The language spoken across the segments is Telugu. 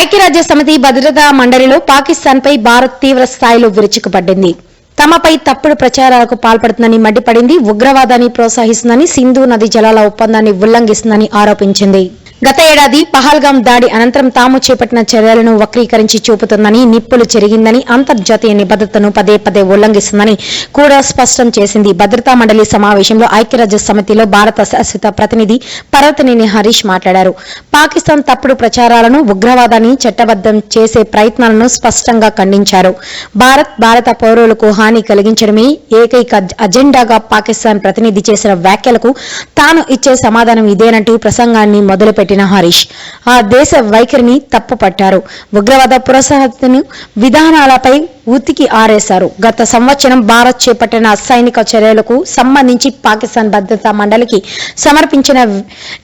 ఐక్యరాజ్య సమితి భద్రతా మండలిలో పాకిస్తాన్పై భారత్ తీవ్ర స్థాయిలో విరుచుకుపడ్డింది తమపై తప్పుడు ప్రచారాలకు పాల్పడుతుందని మండిపడింది ఉగ్రవాదాన్ని ప్రోత్సహిస్తుందని సింధు నది జలాల ఒప్పందాన్ని ఉల్లంఘిస్తుందని ఆరోపించింది. గత ఏడాది పహల్గాం దాడి అనంతరం తాము చేపట్టిన చర్యలను వక్రీకరించి చూపుతుందని నిప్పులు చెరిగిందని అంతర్జాతీయ నిబద్ధతను పదే పదే ఉల్లంఘిస్తుందని కూడా స్పష్టం చేసింది. భద్రతా మండలి సమావేశంలో ఐక్యరాజ్య సమితిలో భారత శాశ్వత ప్రతినిధి పర్వతనేని హరీష్ మాట్లాడారు. పాకిస్తాన్ తప్పుడు ప్రచారాలను ఉగ్రవాదాన్ని చట్టబద్దం చేసే ప్రయత్నాలను స్పష్టంగా ఖండించారు. భారత్ భారత పౌరులకు హాని కలిగించడమే ఏకైక అజెండాగా పాకిస్తాన్ ప్రతినిధి చేసిన వ్యాఖ్యలకు తాను ఇచ్చే సమాధానం ఇదేనంటూ ప్రసంగాన్ని మొదలుపెట్టిన హరీష్. ఆ దేశ వైఖరిని తప్పుపట్టారు. ఉగ్రవాద ప్రోత్సాహతను విధానాలపై ఉతికి ఆరేశారు. గత సంవత్సరం భారత్ చేపట్టిన సైనిక చర్యలకు సంబంధించి పాకిస్తాన్ భద్రతా మండలికి సమర్పించిన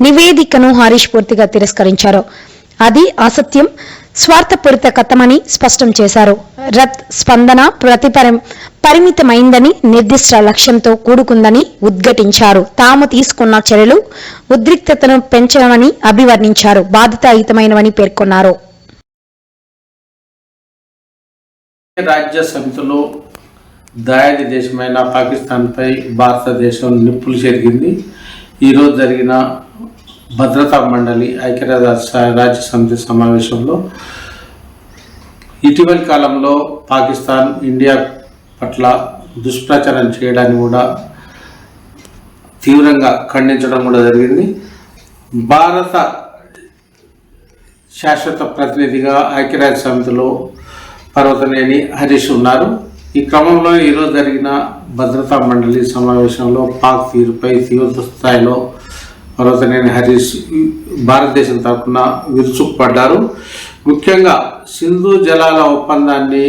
నివేదికను హరీష్ పూర్తిగా తిరస్కరించారు. అది అసత్యం స్వార్థపూరిత కథమని స్పష్టం చేశారు. రత్ స్పందన ప్రతిపరి పరిమితమైందని నిర్దిష్ట లక్ష్యంతో కూడుకుందని ఉద్ఘటించారు. తాము తీసుకున్న చర్యలు ఉద్రిక్తతను పెంచడమని అభివర్ణించారు. బాధితాయుతమైనవని పేర్కొన్నారు. రాజ్య సమితిలో దాయాది దేశమైన పాకిస్తాన్పై భారతదేశం నిప్పులు చెరిగింది. ఈరోజు జరిగిన భద్రతా మండలి ఐక్యరాజ్య రాజ్య సమితి సమావేశంలో ఇటీవలి కాలంలో పాకిస్తాన్ ఇండియా పట్ల దుష్ప్రచారం చేయడాన్ని కూడా తీవ్రంగా ఖండించడం కూడా జరిగింది. భారత శాశ్వత ప్రతినిధిగా ఐక్యరాజ్య సమితిలో పర్వతనేని హరీష్ ఉన్నారు. ఈ క్రమంలో ఈరోజు జరిగిన భద్రతా మండలి సమావేశంలో పాక్ తీరుపై తీవ్ర స్థాయిలో పర్వతనేని హరీష్ భారతదేశం తరఫున విరుచుకుపడ్డారు. ముఖ్యంగా సింధు జలాల ఒప్పందాన్ని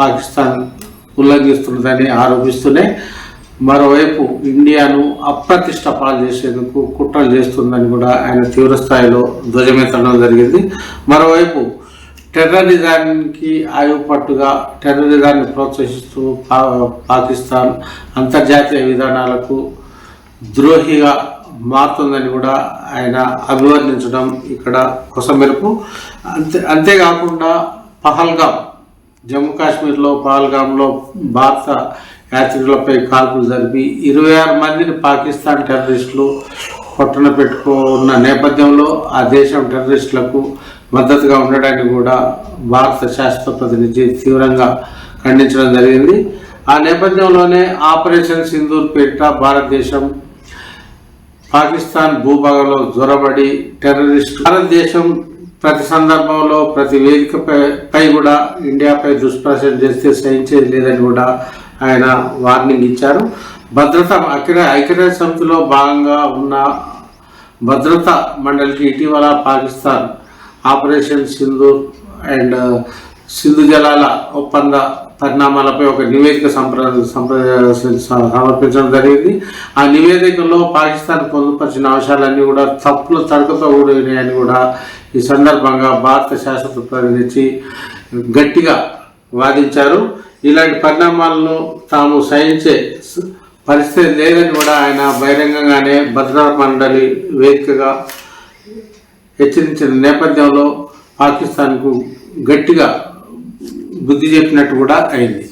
పాకిస్తాన్ ఉల్లంఘిస్తున్నదని ఆరోపిస్తూనే మరోవైపు ఇండియాను అప్రతిష్ట పాలు చేసేందుకు కుట్రలు చేస్తుందని కూడా ఆయన తీవ్రస్థాయిలో ధ్వజమెత్తడం జరిగింది. మరోవైపు టెర్రరిజానికి ఆయుపట్టుగా టెర్రరిజాన్ని ప్రోత్సహిస్తూ పా పాకిస్తాన్ అంతర్జాతీయ విధానాలకు ద్రోహిగా మారుతుందని కూడా ఆయన అభివర్ణించడం ఇక్కడ కొసమెరుపు అంతే అంతేకాకుండా పహల్గాం జమ్మూ కాశ్మీర్లో పహల్గాంలో భారత యాత్రికులపై కాల్పులు జరిపి ఇరవై ఆరు మందిని పాకిస్తాన్ టెర్రరిస్టులు పట్టున పెట్టుకున్న నేపథ్యంలో ఆ దేశం టెర్రరిస్టులకు మద్దతుగా ఉండడానికి కూడా భారత శాస్త్ర ప్రతినిధి తీవ్రంగా ఖండించడం జరిగింది. ఆ నేపథ్యంలోనే ఆపరేషన్ సింధూర్ పేరిట భారతదేశం పాకిస్తాన్ భూభాగంలో జ్వరబడి టెర్రరిస్ట్ భారతదేశం ప్రతి సందర్భంలో ప్రతి వేదికపై పై కూడా ఇండియాపై దుష్ప్రచారం చేస్తే సహించేది లేదని కూడా ఆయన వార్నింగ్ ఇచ్చారు. భద్రత ఐక్య ఐక్యరాజ్య సమితిలో భాగంగా ఉన్న భద్రతా మండలికి ఇటీవల పాకిస్తాన్ ఆపరేషన్ సింధూర్ అండ్ సింధు జలాల ఒప్పంద పరిణామాలపై ఒక నివేదిక సంప్ర సమర్పించడం జరిగింది. ఆ నివేదికలో పాకిస్తాన్ పొందుపరిచిన అంశాలన్నీ కూడా తప్పులు తడకతో కూడినాయని కూడా ఈ సందర్భంగా భారత శాశ్వత ప్రతినిధి గట్టిగా వాదించారు. ఇలాంటి పరిణామాలను తాము సహించే పరిస్థితి లేదని కూడా ఆయన బహిరంగంగానే భద్రతా మండలి వేదికగా హెచ్చరించిన నేపథ్యంలో పాకిస్తాన్కు గట్టిగా బుద్ధి చెప్పినట్టు కూడా అయింది.